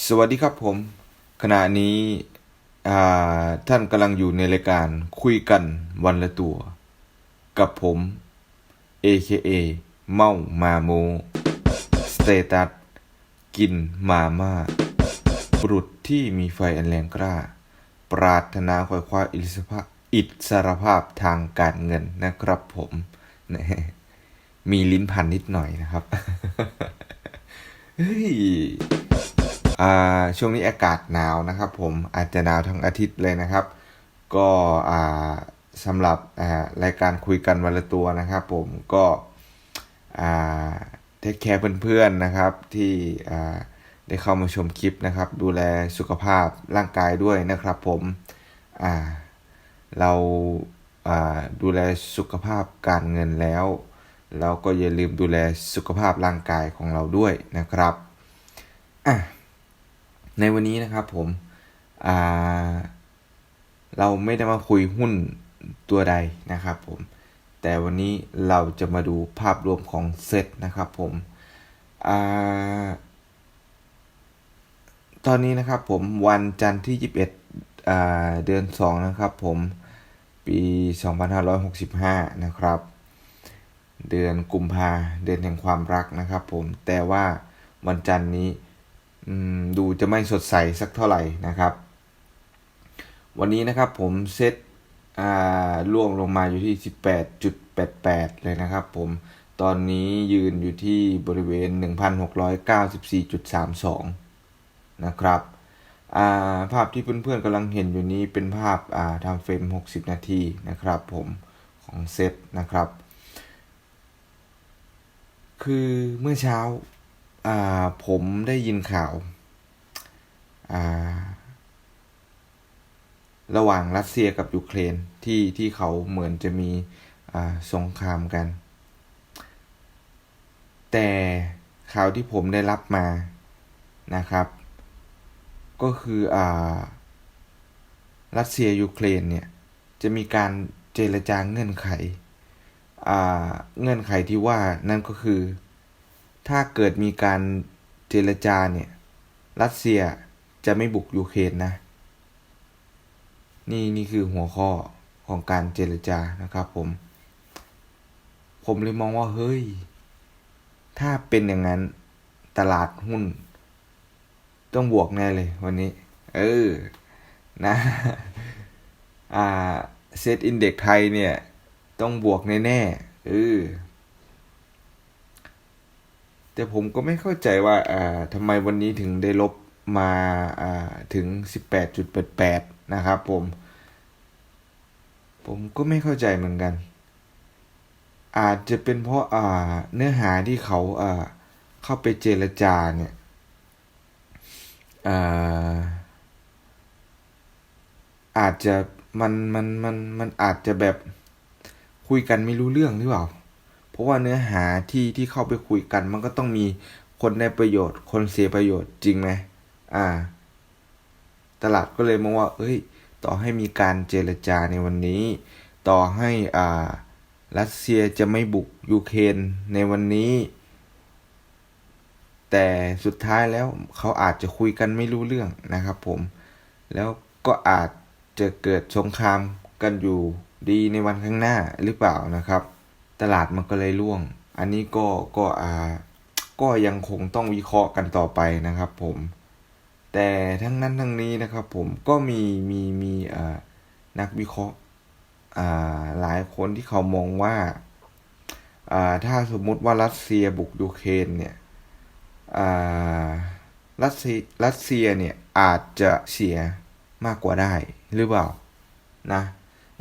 สวัสดีครับผม ขณะนี้ท่านกำลังอยู่ในรายการคุยกันวันละตัว กับผม AKA เมามาโมสเตตัสกินมาม่าบุรุษที่มีไฟอันแรงกล้า ปรารถนาควายคว้าอิสรภาพอิสรภาพทางการเงินนะครับผมนะมีลิ้นพันนิดหน่อยนะครับ เฮ้ย ช่วงนี้อากาศหนาวนะครับ ผมอาจจะหนาวทั้งอาทิตย์เลยนะครับ ก็สำหรับรายการคุยกันวันละตัวนะครับ ผมก็เทคแคร์เพื่อนๆนะครับที่ได้เข้ามาชมคลิปนะครับ ดูแลสุขภาพร่างกายด้วยนะครับ ผมเราอ่าดูแลสุขภาพการเงินแล้ว เราก็อย่าลืมดูแลสุขภาพร่างกายของเราด้วยนะครับอะ ในวันนี้นะครับผมเราไม่ได้มาคุยหุ้นตัวใดนะครับผม แต่วันนี้เราจะมาดูภาพรวมของเซตนะครับผมอตอนนี้นะครับผมวันจันทร์ที่ 21 เดือน 2 นะครับผม ปี 2565 นะครับ เดือนกุมภาเดือนแห่งความรักนะครับผม แต่ว่าวันจันทร์นี้ ดูจะไม่สดใสสักเท่าไหร่นะครับ วันนี้นะครับผมเซตล่วงลงมาอยู่ที่ 18.88 เลยนะครับผมตอนนี้ยืนอยู่ที่บริเวณ 1,694.32 นะครับอ่าภาพที่เพื่อนๆกำลังเห็นอยู่นี้เป็นภาพาทำเฟรม 60 นาทีนะครับผมของเซตนะครับ คือเมื่อเช้า อ่าผมได้ยินข่าวอ่าระหว่างรัสเซียกับยูเครนที่ที่เขาเหมือนจะมีสงครามกัน แต่ข่าวที่ผมได้รับมานะครับ ก็คืออรัสเซียยูเครนเนี่ยจะมีการเจรจาเงื่อนไขเงื่อนไขที่ว่านั่นก็คือ ถ้าเกิดมีการเจรจาเนี่ย รัสเซียจะไม่บุกยูเครนนะ นี่นี่คือหัวข้อของการเจรจานะครับผม ผมเลยมองว่าเฮ้ย ถ้าเป็นอย่างนั้นตลาดหุ้น ต้องบวกแน่เลยวันนี้ เออ นะ อ่าเซตอินเด็กไทยเนี่ย ต้องบวกแน่ๆเออ แต่ผมก็ไม่เข้าใจว่าอ่าทำไมวันนี้ถึงได้ลบมาอ่าถึง 18.88 นะครับผม ผมก็ไม่เข้าใจเหมือนกัน อาจจะเป็นเพราะอ่าเนื้อหาที่เขาอ่าเข้าไปเจรจาเนี่ยอ่าอาจจะมันมันมันมันอาจจะแบบคุยกันไม่รู้เรื่องหรือเปล่า เพราะว่าเนื้อหาที่ที่เข้าไปคุยกัน มันก็ต้องมีคนได้ประโยชน์ คนเสียประโยชน์จริงไหมอ่า ตลาดก็เลยมองว่า เอ้ย ต่อให้มีการเจรจาในวันนี้ ต่อให้อ่ารัสเซียจะไม่บุกยูเครนในวันนี้ แต่สุดท้ายแล้วเขาอาจจะคุยกันไม่รู้เรื่องนะครับผม แล้วก็อาจจะเกิดสงครามกันอยู่ดีในวันข้างหน้าหรือเปล่านะครับ ตลาดมันก็เลยร่วง อันนี้ก็ก็อ่าก็ยังคงต้องวิเคราะห์กันต่อไปนะครับ ผม แต่ทั้งนั้นทั้งนี้นะครับ ผมก็มีมีมีอ่านักวิเคราะห์อ่าหลายคนที่เขามองว่าอ่าถ้าสมมุติว่ารัสเซียบุกยูเครนเนี่ยอ่ารัสเซียรัสเซียเนี่ยอาจจะเสียมากกว่าได้หรือเปล่านะ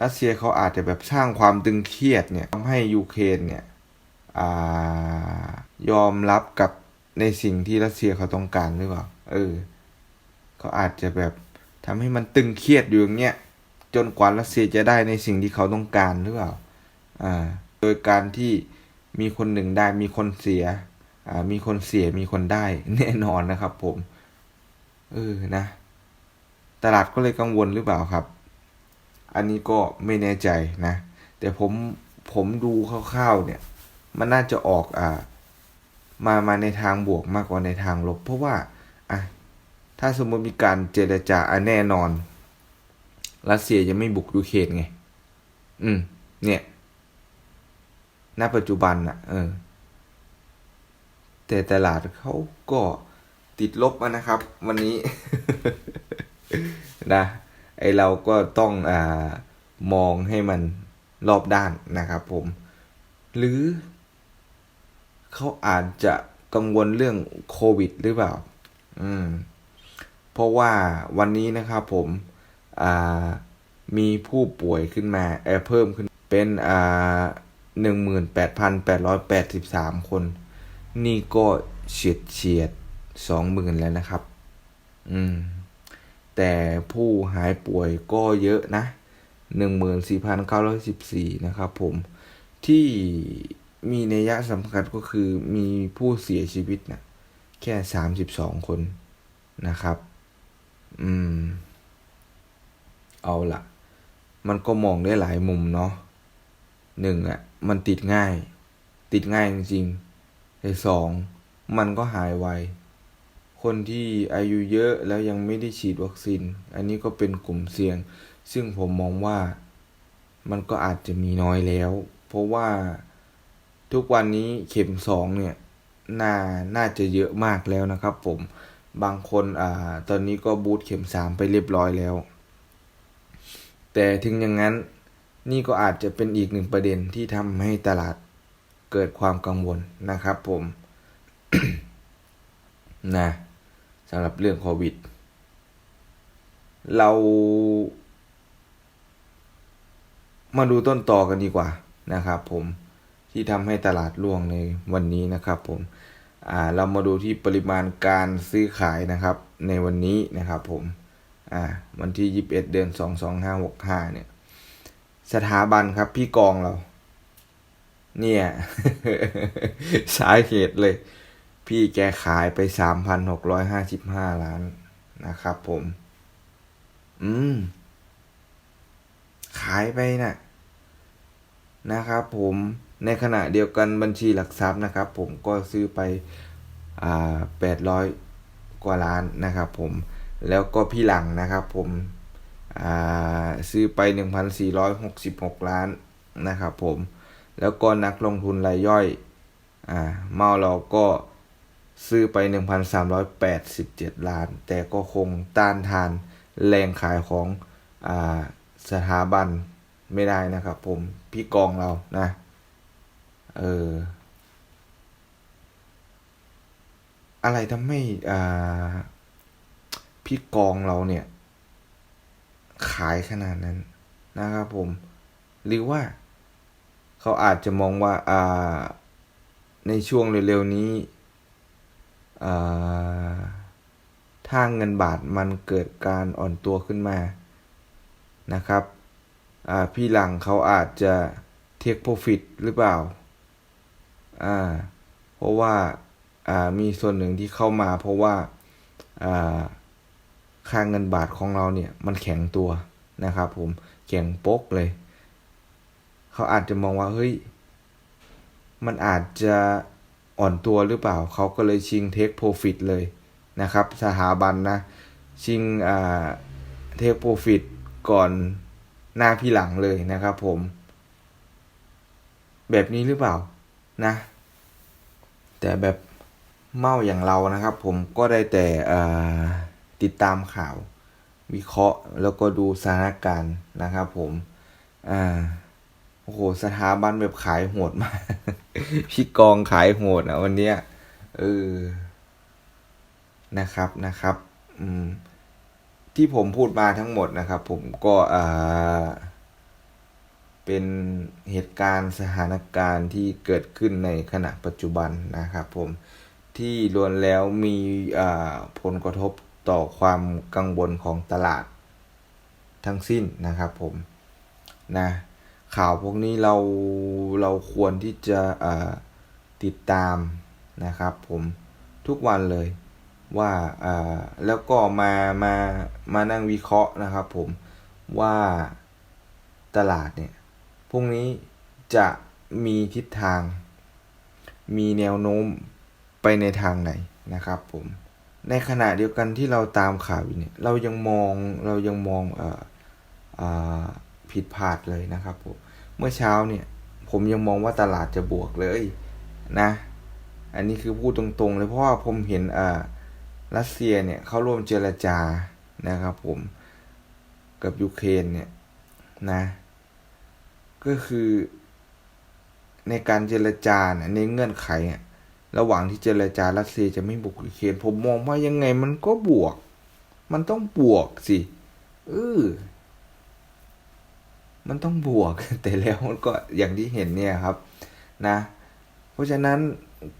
รัสเซียเขาอาจจะแบบสร้างความตึงเครียดเนี่ยทำให้ยูเครนเนี่ยอยอมรับกับในสิ่งที่รัสเซียเขาต้องการหรือเปล่า เออเขาอาจจะแบบทำให้มันตึงเครียดอยู่อย่างเงี้ยจนกว่ารัสเซียจะได้ในสิ่งที่เขาต้องการหรือเปล่า อ่า โดยการที่มีคนหนึ่งได้มีคนเสีย อ่า มีคนเสียมีคนได้แน่นอนนะครับผม เออ นะ ตลาดก็เลยกังวลหรือเปล่าครับ อันนี้ก็ไม่แน่ใจนะ แต่ผมผมดูคร่าวๆเนี่ย มันน่าจะออกอ่ามามาในทางบวกมากกว่าในทางลบ เพราะว่าอะถ้าสมมติมีการเจรจาอันแน่นอน รัสเซียจะไม่บุกยูเครนไง อืม เนี่ยณปัจจุบันน่ะเออ แต่ตลาดเขาก็ติดลบอะนะครับ วันนี้ นะ ไอเราก็ต้องอ่ามองให้มันรอบด้านนะครับผม หรือเขาอาจจะกังวลเรื่องโควิดหรือเปล่า อืม เพราะว่าวันนี้นะครับผม อ่า มีผู้ป่วยขึ้นมาเออเพิ่มขึ้นเป็น อ่าหนึ่งหมื่นแปดพันแปดร้อยแปดสิบสามคน นี่ก็เฉียดเฉียดสองหมื่นแล้วนะครับ อืม แต่ผู้หายป่วยก็เยอะนะหนึ่งหมื่นสี่พันเก้าร้อยสิบสี่นะครับผม ที่มีนัยยะสำคัญก็คือมีผู้เสียชีวิตนะแค่สามสิบสองคนนะครับ อืม เอาละมันก็มองได้หลายมุมเนาะหนึ่งอะมันติดง่าย ติดง่ายจริงๆแต่สอง มันก็หายไว คนที่อายุเยอะแล้วยังไม่ได้ฉีดวัคซีน อันนี้ก็เป็นกลุ่มเสี่ยง ซึ่งผมมองว่ามันก็อาจจะมีน้อยแล้ว เพราะว่าทุกวันนี้เข็มสองเนี่ยน่าน่าจะเยอะมากแล้วนะครับ ผมบางคนอ่าตอนนี้ก็บูตเข็มสามไปเรียบร้อยแล้ว แต่ถึงอย่างนั้นนี่ก็อาจจะเป็นอีกหนึ่งประเด็นที่ทำให้ตลาดเกิดความกังวลนะครับผมนะ สำหรับเรื่องโควิด เรา มาดูต้นต่อกันดีกว่านะครับผมที่ทำให้ตลาดร่วงในวันนี้นะครับผมอ่าเรามาดูที่ปริมาณการซื้อขายนะครับ ในวันนี้นะครับผมอ่าวันที่ 21 เดือน 2 2 5 6 5เนี่ยสถาบันครับพี่กองเรา เนี่ย สาเหตุเลย พี่แกขายไป3,655ล้านนะครับผม อืม ขายไปนะ่ะ นะครับผมในขณะเดียวกันบัญชีหลักทรัพย์นะครับ ผมก็ซื้อไปอ่าแปดร้อยกว่าล้านนะครับ ผมแล้วก็พี่หลังนะครับ ผมอ่าซื้อไปหนึ่งพันสี่ร้อยหกสิบหกล้านนะครับ ผมแล้วก็นักลงทุนรายย่อยอ่าเมาเราก็ ซื้อไปหนึ่งพันสามร้อยแปดสิบเจ็ดล้าน แต่ก็คงต้านทานแรงขายของอสถาบันไม่ได้นะครับผม พี่กองเรานะ เออ อะไรทำให้พี่กองเราเนี่ย ขายขนาดนั้นนะครับผม หรือว่าเขาอาจจะมองว่าอ่าในช่วงเร็วๆนี้ ถ้าเงินบาทมันเกิดการอ่อนตัวขึ้นมานะครับพี่หลังเขาอาจจะเทคโปรฟิตหรือเปล่า อ่า เพราะว่าอ่ามีส่วนหนึ่งที่เข้ามา เพราะว่าอ่าค่าเงินบาทของเราเนี่ย มันแข็งตัวนะครับ ผมแข็งปกเลย เขาอาจจะมองว่าเฮ้ย มันอาจจะ อ่อนตัวหรือเปล่า เขาก็เลยชิงเทคโปรฟิตเลยนะครับ สถาบันนะ ชิงอ่าเทคโปรฟิตก่อนหน้าพี่หลังเลยนะครับผม แบบนี้หรือเปล่านะ แต่แบบเมาอย่างเรานะครับ ผมก็ได้แต่ติดตามข่าววิเคราะห์แล้วก็ดูสถานการณ์นะครับผม อ่า โอ้โหสถาบันแบบขายโหดมาก พี่กองขายโหดอะวันเนี้ยเออนะครับนะครับ อืม ที่ผมพูดมาทั้งหมดนะครับ ผมก็อ่าเป็นเหตุการณ์สถานการณ์ที่เกิดขึ้นในขณะปัจจุบันนะครับ ผมที่ล้วนแล้วมีผลกระทบต่อความกังวลของตลาดทั้งสิ้นนะครับ ผมนะ ข่าวพวกนี้เราเราควรที่จะติดตามนะครับผมทุกวันเลยว่าแล้วก็มามามานั่งวิเคราะห์นะครับผมว่าตลาดเนี่ยพรุ่งนี้จะมีทิศทาง มีแนวโน้มไปในทางไหนนะครับผมในขณะเดียวกันที่เราตามข่าวอยู่เนี่ยเรายังมองเรายังมองเอ่อเอ่อ ผิดพลาดเลยนะครับผมเมื่อเช้าเนี่ยผมยังมองว่าตลาดจะบวกเลยนะ อันนี้คือพูดตรงๆเลยเพราะว่าผมเห็นอ่ารัสเซียเนี่ยเข้าร่วมเจรจานะครับผมกับยูเครนเนี่ยนะ ก็คือในการเจรจาเนี่ยในเงื่อนไขระหว่างที่เจรจารัสเซียจะไม่บุกยูเครนผมมองว่ายังไงมันก็บวก มันต้องบวกสิเออ มันต้องบวก แต่แล้วมันก็อย่างที่เห็นเนี่ยครับนะ เพราะฉะนั้น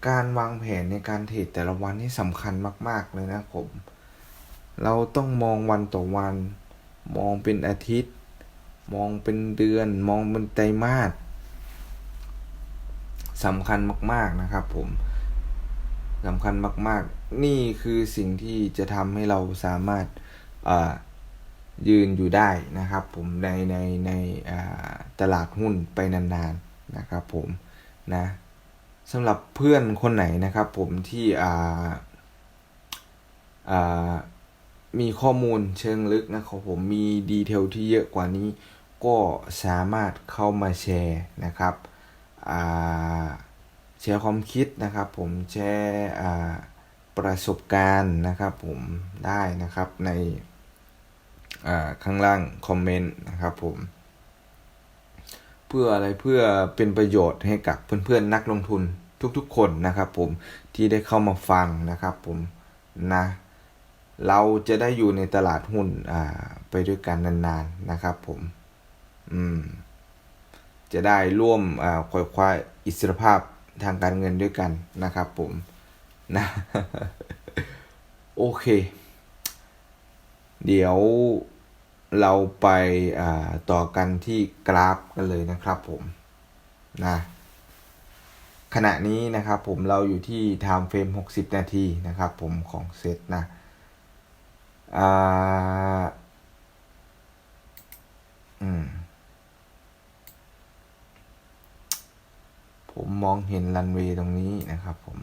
การวางแผนในการเทรดแต่ละวันนี่สำคัญมาก ๆ เลยนะผม เราต้องมองวันต่อวัน มองเป็นอาทิตย์ มองเป็นเดือน มองเป็นไตรมาสสำคัญมาก ๆนะครับผมสำคัญมาก ๆ นี่คือสิ่งที่จะทำให้เราสามารถ ยืนอยู่ได้นะครับผมในในในตลาดหุ้นไปนานๆนะครับผมนะสำหรับเพื่อนคนไหนนะครับผมที่มีข้อมูลเชิงลึกนะครับผมมีดีเทลที่เยอะกว่านี้ ก็สามารถเข้ามาแชร์นะครับแชร์ความคิดนะครับผมแชร์ประสบการณ์นะครับผมได้นะครับใน ข้างล่างคอมเมนต์นะครับผม เพื่ออะไรเพื่อเป็นประโยชน์ให้กับเพื่อนๆนักลงทุนทุกๆคนนะครับผมที่ได้เข้ามาฟังนะครับผมนะเราจะได้อยู่ในตลาดหุ้นไปด้วยกันนานๆนะครับผมอืมจะได้ร่วมคอยควายอิสรภาพทางการเงินด้วยกันนะครับผมนะโอเค เดี๋ยว เราไปต่อกันที่กราฟกันเลยนะครับผมนะขณะนี้นะครับผมเราอยู่ที่ time frame 60 นาทีนะครับผมของเซตนะอืมผมมองเห็นรันเวย์ตรงนี้นะครับผม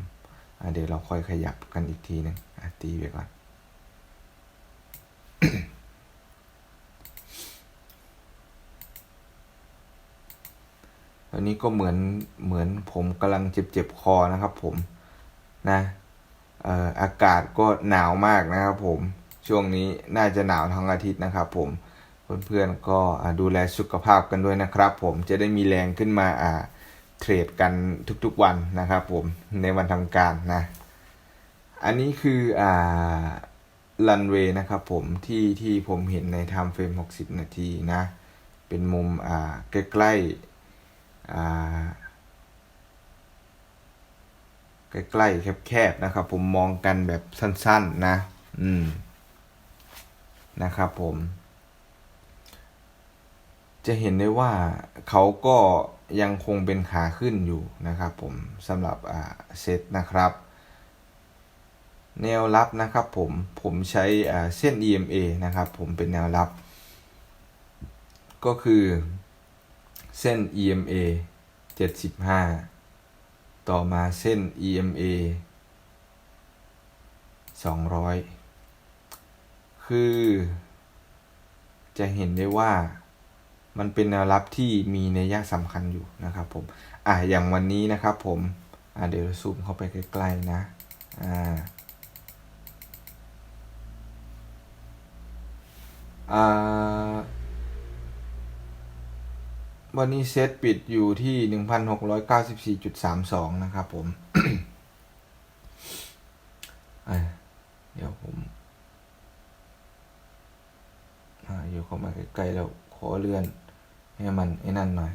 เดี๋ยวเราค่อยขยับกันอีกทีหนึ่งตีไปก่อน นนี้ก็เหมือนเหมือนผมกำลังเจ็บเจ็บคอนะครับผมนะอากาศก็หนาวมากนะครับผมช่วงนี้น่าจะหนาวทั้งอาทิตย์นะครับผมเพื่อนๆก็ดูแลสุขภาพกันด้วยนะครับผมจะได้มีแรงขึ้นมาอ่าเทรดกันทุกๆวันนะครับผมในวันทำการนะอันนี้คืออ่ารันเวย์นะครับผมที่ที่ผมเห็นในไทม์เฟรม60 นาทีนะ เป็นมุมอ่าใกล้ๆ ใกล้ๆแคบๆนะครับ ผมมองกันแบบสั้นๆนะ อืม นะครับผม จะเห็นได้ว่าเขาก็ยังคงเป็นขาขึ้นอยู่นะครับผมสำหรับเซตนะครับ แนวรับนะครับผมผมใช้เส้น EMA นะครับผมเป็นแนวรับ ก็คือ เส้น EMA 75 ต่อมาเส้น EMA 200 คือ จะเห็นได้ว่ามันเป็นแนวรับที่มีในยยะสำคัญอยู่นะครับผม อะอย่างวันนี้นะครับผม อะเดี๋ยวซูมเข้าไปใกล้ๆนะ อ่าอ่า วันนี้เซตปิดอยู่ที่1,694.32นะครับผม เดี๋ยวผมอยู่เข้ามาใกล้ๆแล้วขอเลื่อน ให้มันไอ้นั่นหน่อย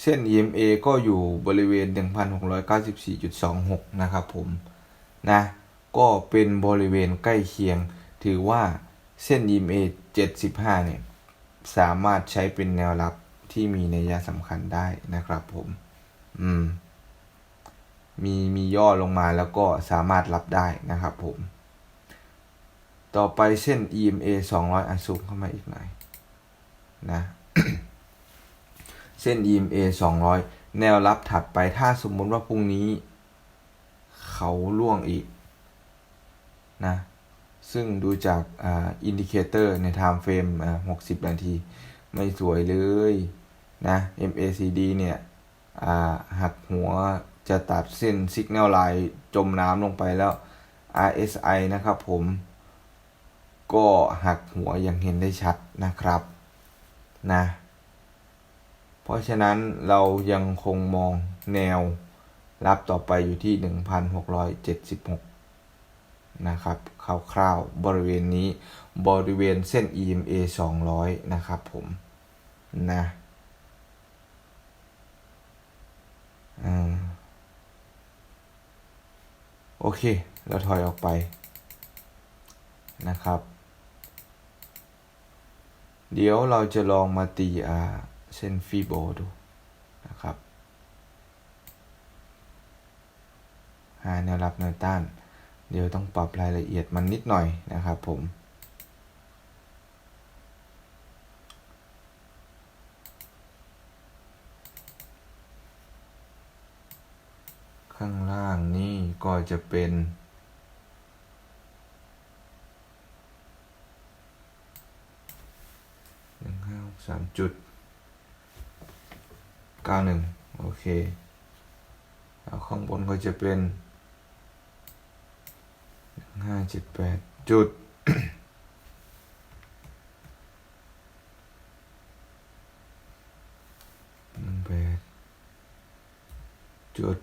เส้น EMA ก็อยู่บริเวณ 1,694.26 นะครับผม นะ ก็เป็นบริเวณใกล้เคียง ถือว่าเส้น EMA 75 เนี่ย สามารถใช้เป็นแนวรับที่มีนัยสำคัญได้นะครับผม อืม มีมีย่อลงมาแล้วก็สามารถรับได้นะครับผม ต่อไปเส้น EMA 200อันซูมเข้ามาอีกหน่อยนะ เส้น EMA 200 แนวรับถัดไปถ้าสมมุติว่าพรุ่งนี้ เขาล่วงอีก นะ ซึ่งดูจากอินดิเคเตอร์ใน time frame 60 นาที ไม่สวยเลยนะ MACD เนี่ยหักหัวจะตัดเส้น Signal Line จมน้ำลงไปแล้ว RSI นะครับผม ก็หักหัวอย่างเห็นได้ชัดนะครับนะเพราะฉะนั้นเรายังคงมองแนวรับต่อไปอยู่ที่ 1,676 นะครับคร่าวๆบริเวณนี้บริเวณเส้น EMA 200 นะครับผมนะอโอเค เราถอยออกไปนะครับ เดี๋ยวเราจะลองมาตีอาเส้นฟีโบดูนะครับหาแนวรับแนวต้าน เดี๋ยวต้องปรับรายละเอียดมันนิดหน่อยนะครับผม ข้างล่างนี่ก็จะเป็นหนึ่งห้าสามจุดเก้าหนึ่งโอเคแล้วข้างบนก็จะเป็น ห้าเจ็ดแปดจุดหนึ่งแปดจุด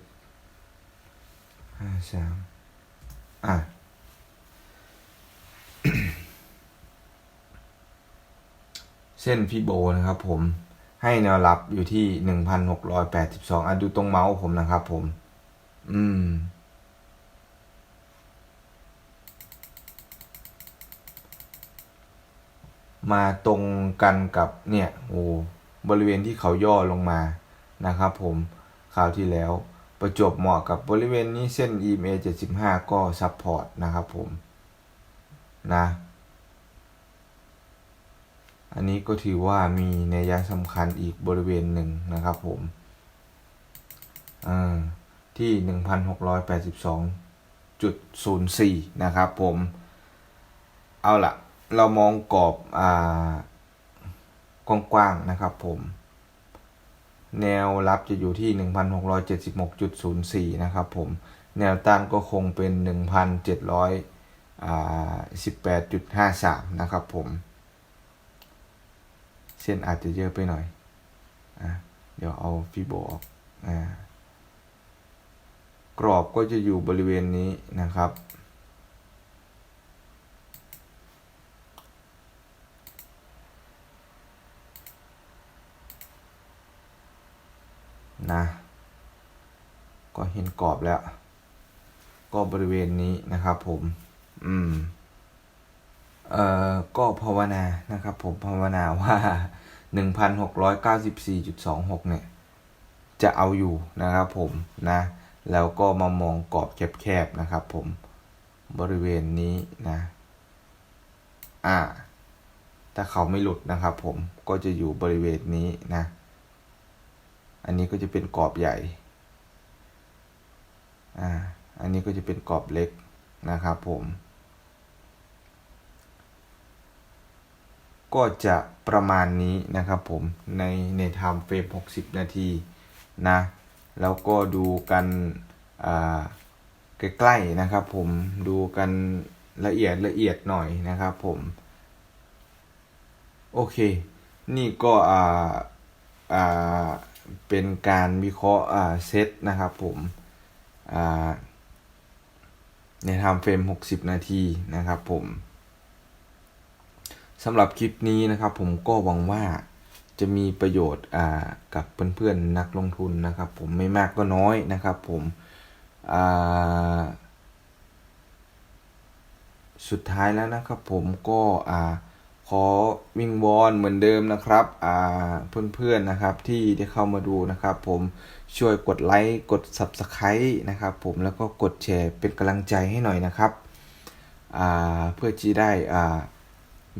ห้าสามอะเส้นพี่โบนะครับผมให้แนวรับอยู่ที่หนึ่งพันหกร้อยแปดสิบสองอะดูตรงเมาส์ผมนะครับผม อืม มาตรงกันกับเนี่ยโอ้บริเวณที่เขาย่อลงมานะครับผมคราวที่แล้วประจวบเหมาะกับบริเวณนี้เส้น EMA 75 ก็ซับพอร์ตนะครับผมนะอันนี้ก็ถือว่ามีนัยสำคัญอีกบริเวณหนึ่งนะครับผมที่ 1682.04 นะครับผม เอาละ เรามองกรอบอ่ากว้างๆนะครับผม แนวรับจะอยู่ที่ 1676.04 นะครับผม แนวต้านก็คงเป็น 1,718.53 นะครับผม เส้นอาจจะเยอะไปหน่อยอะเดี๋ยวเอาฟีโบออกอกรอบก็จะอยู่บริเวณนี้นะครับ นะ ก็เห็นกรอบแล้ว ก็บริเวณนี้นะครับผม อืม เอ่อ ก็ภาวนานะครับผมภาวนาว่า1,694.26เนี่ย จะเอาอยู่นะครับผมนะ แล้วก็มามองกรอบแคบๆนะครับผมบริเวณนี้นะ อ่า ถ้าเขาไม่หลุดนะครับผม ก็จะอยู่บริเวณนี้นะ อันนี้ก็จะเป็นกรอบใหญ่ อ่า อันนี้ก็จะเป็นกรอบเล็กนะครับผม ก็จะประมาณนี้นะครับผม ในในไทม์เฟรม60 นาทีนะ แล้วก็ดูกันใกล้ๆนะครับผม ดูกันละเอียดละเอียดหน่อยนะครับผม โอเค นี่ก็อ่าอ่า เป็นการวิเคราะห์เซตนะครับผมในไทม์เฟรม 60 นาทีนะครับผมสำหรับคลิปนี้นะครับผมก็หวังว่าจะมีประโยชน์กับเพื่อนๆนักลงทุนนะครับ ผมไม่มากก็น้อยนะครับผมสุดท้ายแล้วนะครับผมก็อ่า ขอวิงวอนเหมือนเดิมนะครับอ่าเพื่อนๆนะครับที่ได้เข้ามาดูนะครับ ผมช่วยกดไลค์กด Subscribe นะครับผมแล้วก็กดแชร์เป็นกำลังใจให้หน่อยนะครับอ่าเพื่อที่ได้อ่า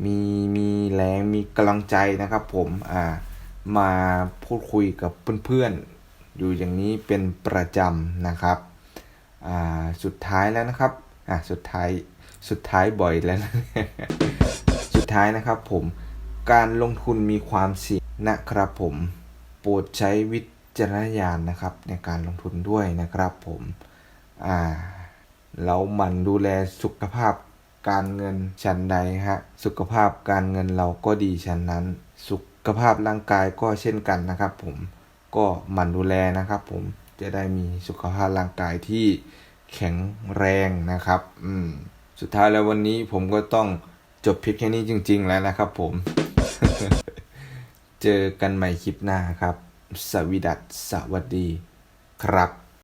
มีมีแรงมีกำลังใจนะครับผมอ่ามาพูดคุยกับเพื่อนๆ อยู่อย่างนี้เป็นประจำนะครับอ่าสุดท้ายแล้วนะครับอ่าสุดท้ายสุดท้ายบ่อยแล้วนะ ท้ายนะครับผมการลงทุนมีความเสี่ยงนะครับผมโปรดใช้วิจารณญาณนะครับในการลงทุนด้วยนะครับผมอ่าเราหมั่นดูแลสุขภาพการเงินชั้นใดฮะสุขภาพการเงินเราก็ดีชั้นนั้น สุขภาพร่างกายก็เช่นกันนะครับผมก็หมั่นดูแลนะครับ ผมจะได้มีสุขภาพร่างกายที่แข็งแรงนะครับอืมสุดท้ายแล้ววันนี้ผมก็ต้อง จบเพียงแค่นี้จริง ๆ แล้วนะครับผม เจอกันใหม่คลิปหน้าครับ สวิดัสสวัสดีครับ